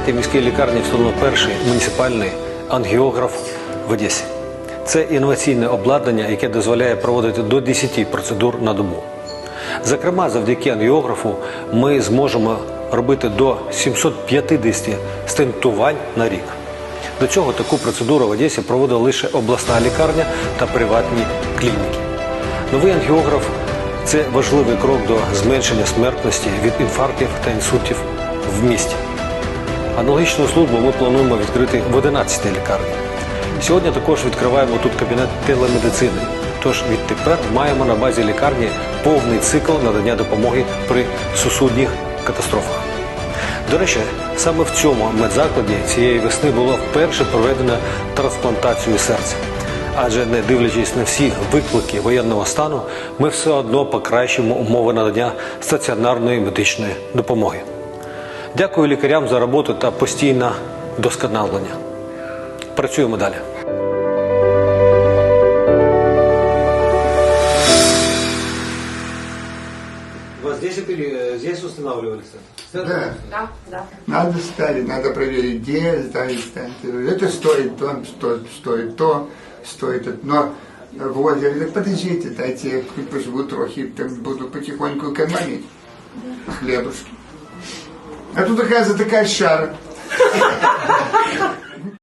10-й міській лікарні встановлено перший муніципальний ангіограф в Одесі. Це інноваційне обладнання, яке дозволяє проводити до 10 процедур на добу. Зокрема, завдяки ангіографу ми зможемо робити до 750 стентувань на рік. До цього таку процедуру в Одесі проводила лише обласна лікарня та приватні клініки. Новий ангіограф це важливий крок до зменшення смертності від інфарктів та інсультів в місті. Аналогічну службу ми плануємо відкрити в 11 лікарні. Сьогодні також відкриваємо тут кабінет телемедицини. Тож відтепер маємо на базі лікарні повний цикл надання допомоги при сусудніх катастрофах. До речі, саме в цьому медзакладі цієї весни було вперше проведено трансплантацію серця. Адже не дивлячись на всі виклики воєнного стану, ми все одно покращимо умови надання стаціонарної медичної допомоги. Дякую лікарям за роботу та постійне вдосконалення. Працюємо далі. Вас здесь, здесь устанавливали Да. Да, да. Надо ставить, надо проверить, где ставить стенты. Это стоит то, что стоит то, стоит это. Но вот, я говорю, так подождите, дайте я поживу трохи, там буду потихоньку экономить хлебушки. А тут, такая такая шара.